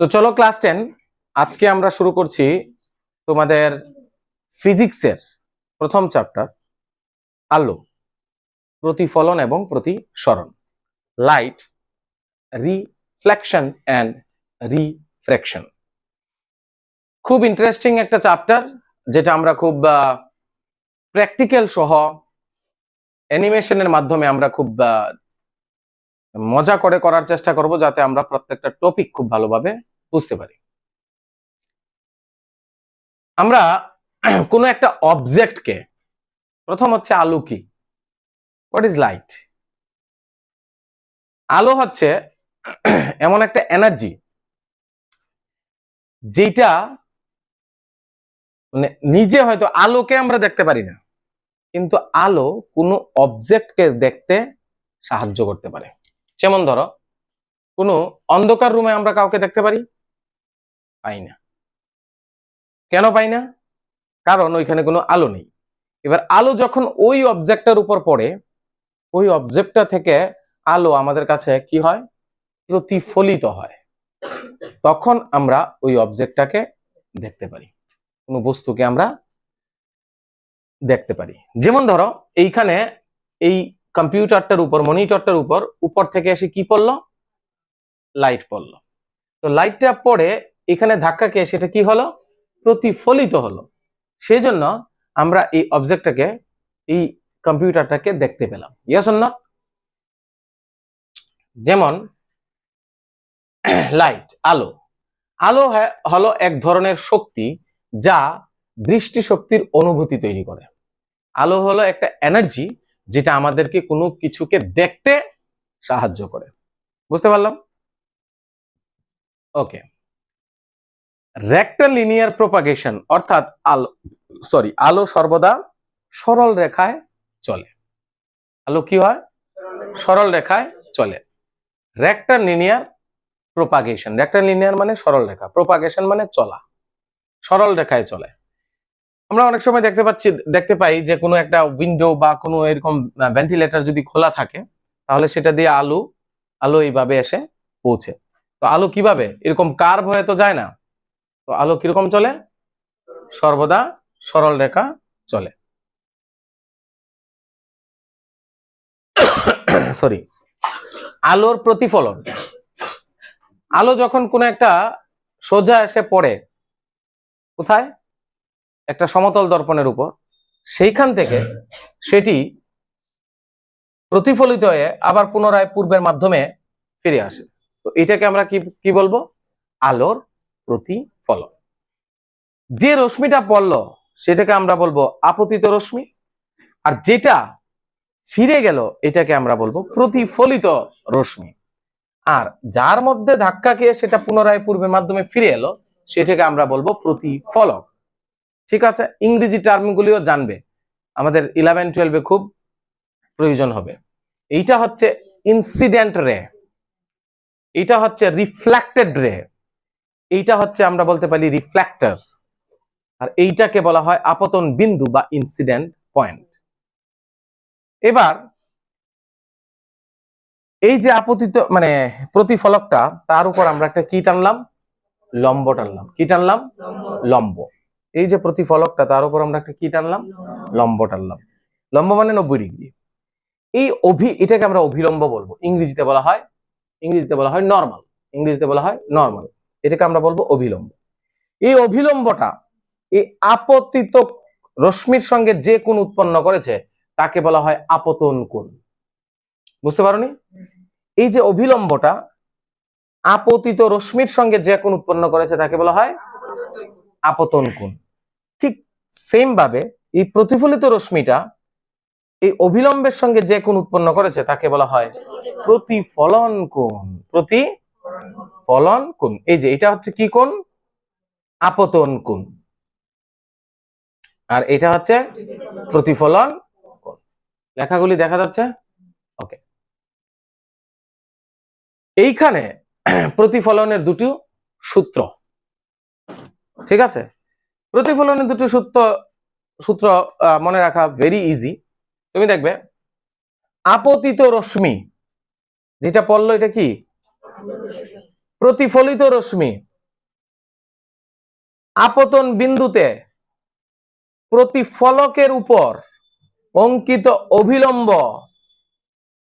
তো চলো class ten আজকে আমরা শুরু করছি তোমাদের ফিজিক্সের প্রথম চ্যাপ্টার আলো, প্রতিফলন এবং প্রতিসরণ লাইট রিফ্লেকশন অ্যান্ড রিফ্রেকশন খুব ইন্টারেস্টিং একটা চ্যাপ্টার যেটা আমরা খুব প্র্যাকটিক্যাল সহ অ্যানিমেশনের মাধ্যমে আমরা খুব মজা করে করার চেষ্টা করব যাতে আমরা প্রত্যেকটা টপিক খুব ভালোভাবে বুঝতে পারি। আমরা কোনো একটা অবজেক্টকে প্রথম হচ্ছে আলো কি? হোয়াট ইজ লাইট আলো হচ্ছে এমন একটা এনার্জি যেটা মানে নিজে হয়তো আলোকে আমরা দেখতে পারি না, কিন্তু আলো কোনো অবজেক্টকে দেখতে সাহায্য করতে পারে। যেমন ধরো, কোনো অন্ধকার রুমে আমরা কাউকে দেখতে পারি? পাই না। কেন পাই না? কারণ ওইখানে কোনো আলো নেই। এবার আলো যখন ওই অবজেক্টটার উপর পড়ে, ওই অবজেক্টটা থেকে আলো আমাদের কাছে কি হয়? প্রতিফলিত হয়। তখন আমরা ওই অবজেক্টটাকে দেখতে পারি। কোনো বস্তুকে আমরা দেখতে পারি। যেমন ধরো, এইখানে এই কম্পিউটারটার উপর, মনিটরটার উপর উপর থেকে এসে কি পড়ল? লাইট পড়ল। তো লাইটটা পড়ে এখানে ধাক্কা খেয়ে সেটা কি হলো? প্রতিফলিত হলো। সেই জন্য আমরা এই অবজেক্টটাকে এই কম্পিউটারটাকে দেখতে পেলাম। ইয়েস না যেমন, লাইট, আলো। আলো হলো এক ধরনের শক্তি যা দৃষ্টি শক্তির অনুভূতি তৈরি করে। আলো হলো একটা এনার্জি যেটা আমাদেরকে কোনো কিছুকে দেখতে সাহায্য করে। বুঝতে পারলাম? ওকে রেক্টাল লিনিয়ার প্রোপাগেশন অর্থাৎ আলো সরি আলো সর্বদা সরল রেখায় চলে। আলো কি হয়? সরল রেখায় চলে। Rectilinear propagation rectilinear মানে সরল রেখা প্রোপাগেশন মানে চলা। সরল রেখায় চলে। আমরা অনেক সময় দেখতে পাচ্ছি, দেখতে পাই যে কোনো একটা উইন্ডো বা কোনো এরকম ভেন্টিলেটর যদি খোলা থাকে, তাহলে সেটা দিয়ে আলু, আলো এইভাবে এসে পৌঁছে। তো আলো কীভাবে? এরকম কার্ভ হয়ে তো যায় না। তো আলো কীরকম চলে? সর্বদা সরল রেখা চলে। সরি আলোর প্রতিফলন। আলো যখন কোনো একটা সোজা এসে পড়ে, কোথায়? একটা সমতল দর্পণের উপর, সেইখান থেকে সেটি প্রতিফলিত হয়ে আবার পুনরায় পূর্বের মাধ্যমে ফিরে আসে। তো এটাকে আমরা কি কি বলব? আলোর প্রতিফলন। যে রশ্মিটা পড়ল, সেটাকে আমরা বলব আপতিত রশ্মি। আর যেটা ফিরে গেল, এটাকে আমরা বলব প্রতিফলিত রশ্মি। আর যার মধ্যে ধাক্কা খেয়ে সেটা পুনরায় পূর্বের মাধ্যমে ফিরে এলো, সেটাকে আমরা বলব প্রতিফলক। ঠিক আছে? ইংরেজি টার্মগুলিও জানবে। আমাদের ইলেভেন টুয়েলভে খুব প্রয়োজন হবে। এইটা হচ্ছে ইনসিডেন্ট রে এইটা হচ্ছে রিফ্লেক্টেড রে এইটা হচ্ছে আমরা বলতে পারি রিফ্লেক্টার আর এইটাকে বলা হয় আপতন বিন্দু বা ইনসিডেন্ট পয়েন্ট এবার এই যে আপতিত মানে প্রতিফলকটা তার উপর আমরা একটা কি টানলাম? লম্ব টানলাম। কি টানলাম? লম্ব। এই যে প্রতিফলকটা তার উপর আমরা একটা কি টানলাম? লম্ব। টানলাম। লম্ব মানে নব্বই ডিগ্রি। এই অভি এটাকে আমরা অভিলম্ব বলব। ইংরেজিতে বলা হয় ইংরেজিতে বলা হয় নর্মাল ইংরেজিতে বলা হয় নর্মাল এটাকে আমরা বলব অভিলম্ব। এই অভিলম্বটা এই আপতিত রশ্মির সঙ্গে যে কোণ উৎপন্ন করেছে তাকে বলা হয় আপতন কোণ। বুঝতে পারোনি? এই যে অভিলম্বটা আপতিত রশ্মির সঙ্গে যে কোণ উৎপন্ন করেছে তাকে বলা হয় আপতন কোণ। ঠিক সেম ভাবে এই প্রতিফলিত রশ্মিটা এই অভিলম্বের সঙ্গে যে কোণ উৎপন্ন করেছে, তাকে বলা হয় প্রতিফলন কোণ। প্রতিফলন কোণ। এই যে, এটা হচ্ছে কি কোণ? আপতন কোণ। আর এটা হচ্ছে প্রতিফলন কোণ। লেখাগুলি দেখা যাচ্ছে? ওকে এইখানে প্রতিফলনের দুটি সূত্র। ঠিক আছে? প্রতিফলনের দুটো সূত্র সূত্র মনে রাখা ভেরি ইজি তুমি দেখবে, আপতিত রশ্মি, যেটা পড়ল এটা কি? প্রতিফলিত রশ্মি। আপতন বিন্দুতে প্রতিফলকের উপর অঙ্কিত অভিলম্ব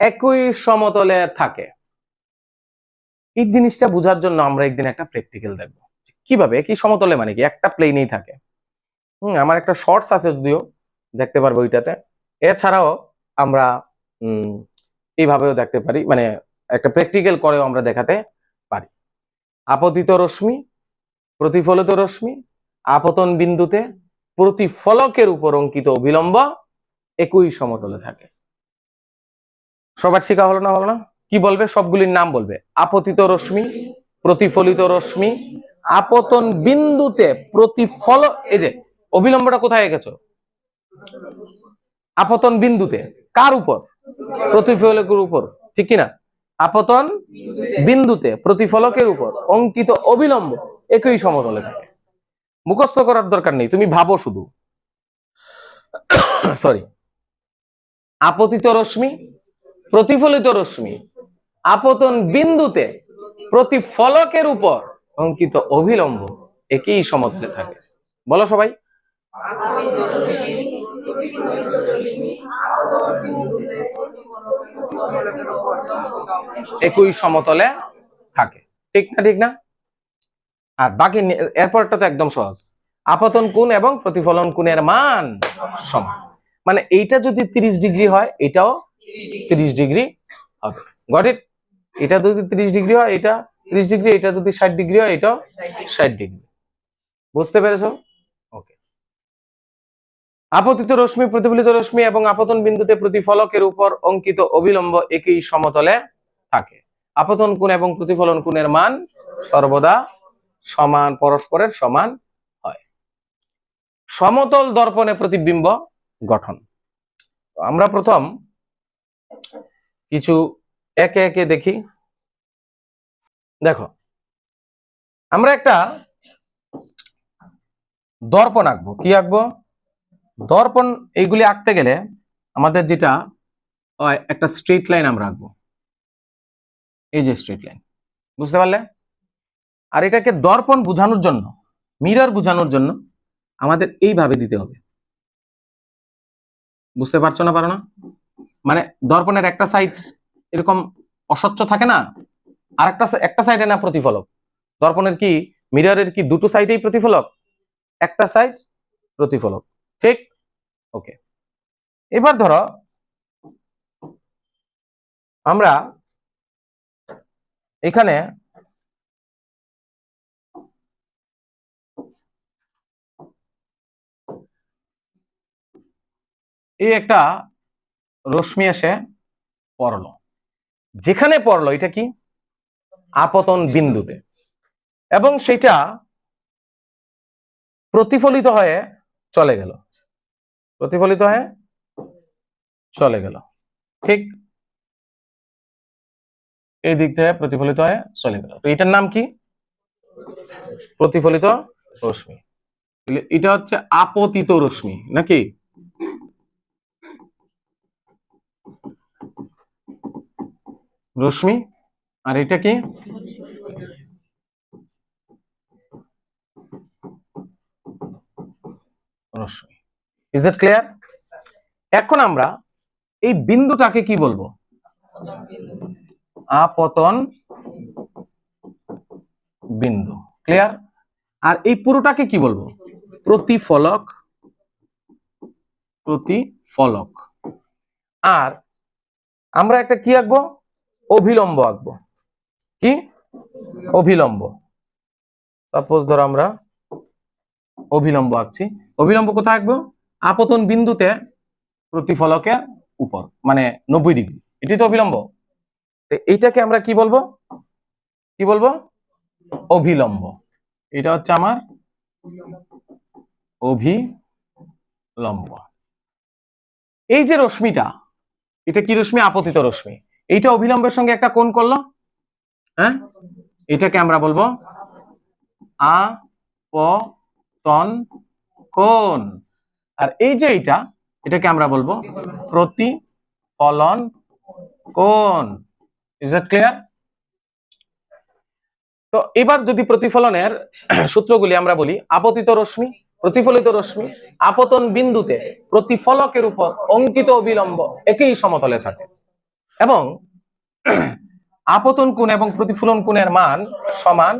একই সমতলে থাকে। এই জিনিসটা বোঝার জন্য আমরা একদিন একটা প্র্যাকটিক্যাল দেখব। কীভাবে? কি সমতলে মানে কি? একটা প্লেনেই থাকে। হুম, আমার একটা শর্টস আছে যদিও, দেখতে পারব ওইটাতে। এছাড়াও আমরা এইভাবেও দেখতে পারি মানে একটা প্র্যাকটিক্যাল করেও আমরা দেখাতে পারি। আপতিত রশ্মি, প্রতিফলিত রশ্মি, আপতন বিন্দুতে প্রতিফলকের উপর অঙ্কিত অবিলম্ব একই সমতলে থাকে। সবার শেখা হলো না হলো না? কি বলবে? সবগুলির নাম বলবে। আপতিত রশ্মি, প্রতিফলিত রশ্মি আপতন বিন্দুতে প্রতিফল, এই যে অবিলম্বটা কোথায় গেছো আপতন বিন্দুতে, কার উপর? প্রতিফলকের উপর, ঠিক কিনা? আপতন বিন্দুতে, প্রতিফলকের উপর, অঙ্কিত অবিলম্ব, একই সমতলে থাকে। মুখস্থ করার দরকার নেই, তুমি ভাবো শুধু। সরি আপতিত রশ্মি, প্রতিফলিত রশ্মি, আপতন বিন্দুতে প্রতিফলকের উপর অঙ্কিত অবিলম্ব একই সমতলে থাকে। বলো সবাই। একই সমতলে থাকে। ঠিক না ঠিক না? আর বাকি এরপরটা তো একদম সহজ। আপতন কোণ এবং প্রতিফলন কোণের মান সমান। মানে এইটা যদি 30 ডিগ্রি হয়, এটাও 30 ডিগ্রি হবে। ইট এটা যদি 30 ডিগ্রি হয়, এটা 30 ডিগ্রি এটা যদি 60 ডিগ্রি হয় এটাও 60 ডিগ্রি। বুঝতে পেরেছ? ওকে। আপতিত রশ্মি প্রতিফলিত রশ্মি এবং আপতন বিন্দুতে প্রতিফলকের উপর অঙ্কিত অবিলম্ব একই সমতলে থাকে। আপতন কোণ এবং প্রতিফলন কোণের মান সর্বদা সমান পরস্পরের সমান হয়। সমতল দর্পণে প্রতিবিম্ব গঠন। আমরা প্রথম কিছু একে একে দেখি। দেখো, আমরা একটা দর্পণ আঁকবো। কি আঁকবো? দর্পণ এইগুলি আঁকতে গেলে আমাদের যেটা একটা স্ট্রেট লাইন আমরা আঁকবো। এই যে স্ট্রেট লাইন বুঝতে পারলে? আর এটাকে দর্পণ বোঝানোর জন্য মিরর বোঝানোর জন্য আমাদের এইভাবে দিতে হবে। বুঝতে পারছ না পারো না? মানে দর্পণের একটা সাইড এরকম অস্বচ্ছ থাকে না? আর একটা একটা সাইডে না প্রতিফলক? দর্পণের কি মিররের কি দুটো সাইডেই প্রতিফলক? একটা সাইড প্রতিফলক। ঠিক? ওকে এবার ধরো, আমরা এখানে এই একটা রশ্মি এসে পড়ল। যেখানে পড়ল, এটা কি? আপতন বিন্দুতে। এবং সেটা প্রতিফলিত হয়ে চলে গেল। প্রতিফলিত হয়ে চলে গেল। ঠিক এই দিক থেকে প্রতিফলিত হয়ে চলে গেল। তো এটার নাম কি? প্রতিফলিত রশ্মি। এটা হচ্ছে আপতিত রশ্মি, নাকি? রশ্মি আর এটা কি? ইজ ইট ক্লিয়ার এখন আমরা এই বিন্দুটাকে কি বলব? আপতন বিন্দু। ক্লিয়ার আর এই পুরোটাকে কি বলব? প্রতিফলক। প্রতিফলক। আর আমরা একটা কি আঁকবো? অভিলম্ব আঁকবো। কি? অভিলম্ব। সাপোজ ধরো আমরা অভিলম্ব আঁকছি। অভিলম্ব কোথায় আঁকবো? আপতন বিন্দুতে প্রতিফলকের উপর মানে নব্বই ডিগ্রি। এটি তো অভিলম্ব। এইটাকে আমরা কি বলব? কি বলব? অভিলম্ব। এটা হচ্ছে আমার অভিলম্ব। এই যে রশ্মিটা, এটা কি রশ্মি? আপতিত রশ্মি। এইটা অভিলম্বের সঙ্গে একটা কোণ করল। হ্যাঁ? এটাকে আমরা বলব আ প তন কোণ। আর এই যে এইটা, এটাকে আমরা বলব প্রতিফলন কোন ইজ দ্যাট ক্লিয়ার তো এবার যদি প্রতিফলনের সূত্রগুলি আমরা বলি, আপতিত রশ্মি, প্রতিফলিত রশ্মি, আপতন বিন্দুতে প্রতিফলকের উপর অঙ্কিত অবিলম্ব একই সমতলে থাকে। এবং আপতন কোণ এবং প্রতিফলন কোণের মান সমান